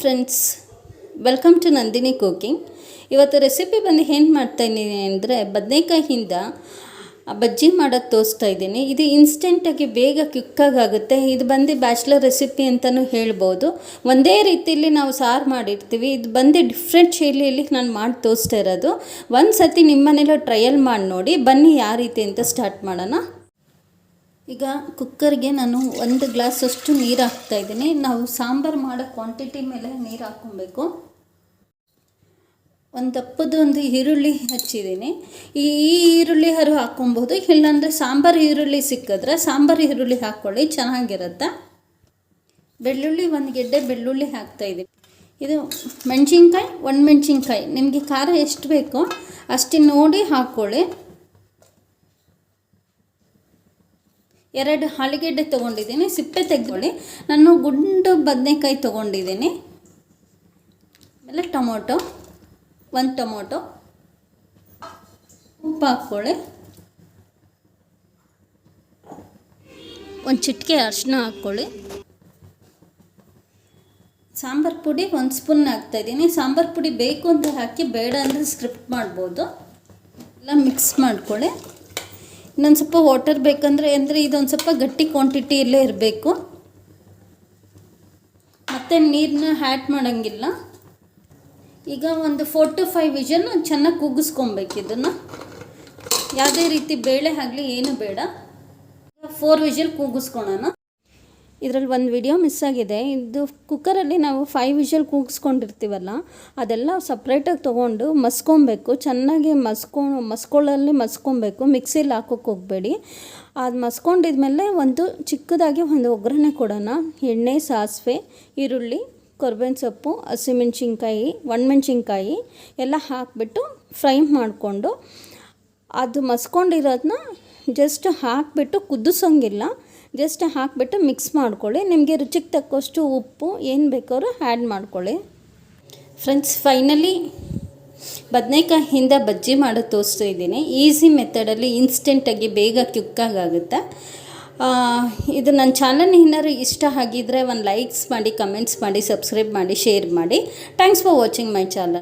Friends welcome to Nandini cooking ಇವತ್ತು recipe ಬಂದು ಏನು ಮಾಡ್ತಾಯಿದ್ದೀನಿ ಅಂದರೆ ಬದನೇಕಾಯಿಂದ ಬಜ್ಜಿ ಮಾಡೋದು ತೋರಿಸ್ತಾ ಇದ್ದೀನಿ. ಇದು ಇನ್ಸ್ಟೆಂಟಾಗಿ ಬೇಗ ಕ್ವಿಕ್ಕಾಗುತ್ತೆ ಇದು ಬಂದು ಬ್ಯಾಚ್ಲರ್ ರೆಸಿಪಿ ಅಂತಲೂ ಹೇಳ್ಬೋದು. ಒಂದೇ ರೀತಿಯಲ್ಲಿ ನಾವು ಸಾರು ಮಾಡಿರ್ತೀವಿ. ಇದು ಬಂದು ಡಿಫ್ರೆಂಟ್ ಶೈಲಿಯಲ್ಲಿ ನಾನು ಮಾಡಿ ತೋರಿಸ್ತಾ ಇರೋದು. ಒಂದು ಸತಿ ನಿಮ್ಮ ಮನೇಲೂ ಟ್ರಯಲ್ ಮಾಡಿ ನೋಡಿ. ಬನ್ನಿ ಯಾವ ರೀತಿ ಅಂತ ಸ್ಟಾರ್ಟ್ ಮಾಡೋಣ. ಈಗ ಕುಕ್ಕರ್ಗೆ ನಾನು ಒಂದು ಗ್ಲಾಸಷ್ಟು ನೀರು ಹಾಕ್ತಾ ಇದ್ದೀನಿ. ನಾವು ಸಾಂಬಾರು ಮಾಡೋ ಕ್ವಾಂಟಿಟಿ ಮೇಲೆ ನೀರು ಹಾಕ್ಕೊಬೇಕು. ಒಂದು ದಪ್ಪದೊಂದು ಈರುಳ್ಳಿ ಹಚ್ಚಿದ್ದೀನಿ. ಈ ಈರುಳ್ಳಿ ಹರು ಹಾಕ್ಕೊಬೋದು? ಇಲ್ಲಾಂದರೆ ಸಾಂಬಾರು ಈರುಳ್ಳಿ ಸಿಕ್ಕಿದ್ರೆ ಸಾಂಬಾರು ಈರುಳ್ಳಿ ಹಾಕ್ಕೊಳ್ಳಿ, ಚೆನ್ನಾಗಿರುತ್ತೆ? ಬೆಳ್ಳುಳ್ಳಿ ಒಂದು ಗೆಡ್ಡೆ ಬೆಳ್ಳುಳ್ಳಿ ಹಾಕ್ತಾಯಿದ್ದೀನಿ ಇದು ಮೆಣಸಿನ್ಕಾಯಿ, ಒಂದು ಮೆಣಸಿನ್ಕಾಯಿ. ನಿಮಗೆ ಖಾರ ಎಷ್ಟು ಬೇಕೋ ಅಷ್ಟು ನೋಡಿ ಹಾಕ್ಕೊಳ್ಳಿ. ಎರಡು ಆಲೂಗೆಡ್ಡೆ ತೊಗೊಂಡಿದ್ದೀನಿ, ಸಿಪ್ಪೆ ತೆಗೆದುಕೊಳ್ಳಿ. ನಾನು ಗುಂಡು ಬದನೆಕಾಯಿ ತೊಗೊಂಡಿದ್ದೀನಿ. ಆಮೇಲೆ ಟೊಮೊಟೊ, ಒಂದು ಟೊಮೊಟೊ. ಉಪ್ಪು ಹಾಕ್ಕೊಳ್ಳಿ. ಒಂದು ಚಿಟಿಕೆ ಅರಿಶಿನ ಹಾಕ್ಕೊಳ್ಳಿ. ಸಾಂಬಾರು ಪುಡಿ ಒಂದು ಸ್ಪೂನ್ ಹಾಕ್ತಾಯಿದ್ದೀನಿ ಸಾಂಬಾರು ಪುಡಿ ಬೇಕು ಅಂತ ಹಾಕಿ ಬೇಡ ಅಂದರೆ ಸ್ಕ್ರಿಪ್ಟ್ ಮಾಡ್ಬೋದು. ಎಲ್ಲ ಮಿಕ್ಸ್ ಮಾಡ್ಕೊಳ್ಳಿ. ಇನ್ನೊಂದು ಸ್ವಲ್ಪ ವಾಟರ್ ಬೇಕಂದರೆ ಅಂದರೆ ಇದೊಂದು ಸ್ವಲ್ಪ ಗಟ್ಟಿ ಕ್ವಾಂಟಿಟಿಯಲ್ಲೇ ಇರಬೇಕು. ಮತ್ತು ನೀರನ್ನ ಹ್ಯಾಡ್ ಮಾಡೋಂಗಿಲ್ಲ. ಈಗ ಒಂದು ಫೋರ್ ಟು ಫೈವ್ ವಿಷನ್ ಚೆನ್ನಾಗಿ ಕೂಗಿಸ್ಕೊಬೇಕು ಇದನ್ನು. ಯಾವುದೇ ರೀತಿ ಬೇಳೆ ಆಗಲಿ ಏನು ಬೇಡ. ಫೋರ್ ವಿಷಲ್ ಕೂಗಿಸ್ಕೊಳೋಣ. ಇದರಲ್ಲಿ ಒಂದು ವಿಡಿಯೋ ಮಿಸ್ ಆಗಿದೆ. ಇದು ಕುಕ್ಕರಲ್ಲಿ ನಾವು ಫೈವ್ ವಿಷಲ್ ಕೂಗಿಸ್ಕೊಂಡಿರ್ತೀವಲ್ಲ, ಅದೆಲ್ಲ ಸಪ್ರೇಟಾಗಿ ತೊಗೊಂಡು ಮಸ್ಕೊಬೇಕು. ಚೆನ್ನಾಗಿ ಮಸ್ಕೊ ಮಸ್ಕೊಳ್ಳಲ್ಲಿ ಮಸ್ಕೊಬೇಕು. ಮಿಕ್ಸಿಲಿ ಹಾಕೋಕೆ ಹೋಗಬೇಡಿ. ಅದು ಮಸ್ಕೊಂಡಿದ್ಮೇಲೆ ಒಂದು ಚಿಕ್ಕದಾಗಿ ಒಂದು ಒಗ್ಗರಣೆ ಕೊಡೋಣ. ಎಣ್ಣೆ, ಸಾಸಿವೆ, ಈರುಳ್ಳಿ ಕೊರ್ಬೇವಿನ ಸೊಪ್ಪು, ಹಸಿಮೆಣ್ಸಿನ್ಕಾಯಿ, ಒಣಮೆಣ್ಸಿನ್ಕಾಯಿ ಎಲ್ಲ ಹಾಕಿಬಿಟ್ಟು ಫ್ರೈ ಮಾಡಿಕೊಂಡು, ಅದು ಮಸ್ಕೊಂಡಿರೋದನ್ನ ಜಸ್ಟ್ ಹಾಕಿಬಿಟ್ಟು ಕುದಿಸೋಂಗಿಲ್ಲ. ಜಸ್ಟ್ ಹಾಕಿಬಿಟ್ಟು ಮಿಕ್ಸ್ ಮಾಡ್ಕೊಳ್ಳಿ. ನಿಮಗೆ ರುಚಿಗೆ ತಕ್ಕಷ್ಟು ಉಪ್ಪು, ಏನು ಬೇಕಾದ್ರು ಆ್ಯಡ್ ಮಾಡ್ಕೊಳ್ಳಿ. ಫ್ರೆಂಡ್ಸ್ ಫೈನಲಿ ಬದನೇಕಾಯಿಂದ ಬಜ್ಜಿ ಮಾಡೋದು ತೋರಿಸ್ತಾ ಇದ್ದೀನಿ. ಈಸಿ ಮೆಥಡಲ್ಲಿ ಇನ್ಸ್ಟೆಂಟಾಗಿ ಬೇಗ ಕ್ಯುಕ್ಕಾಗುತ್ತೆ ಇದು ನನ್ನ ಚಾನಲ್ ಏನಾದ್ರು ಇಷ್ಟ ಆಗಿದ್ದರೆ ಒಂದು ಲೈಕ್ಸ್ ಮಾಡಿ ಕಮೆಂಟ್ಸ್ ಮಾಡಿ ಸಬ್ಸ್ಕ್ರೈಬ್ ಮಾಡಿ ಶೇರ್ ಮಾಡಿ. Thanks for watching my channel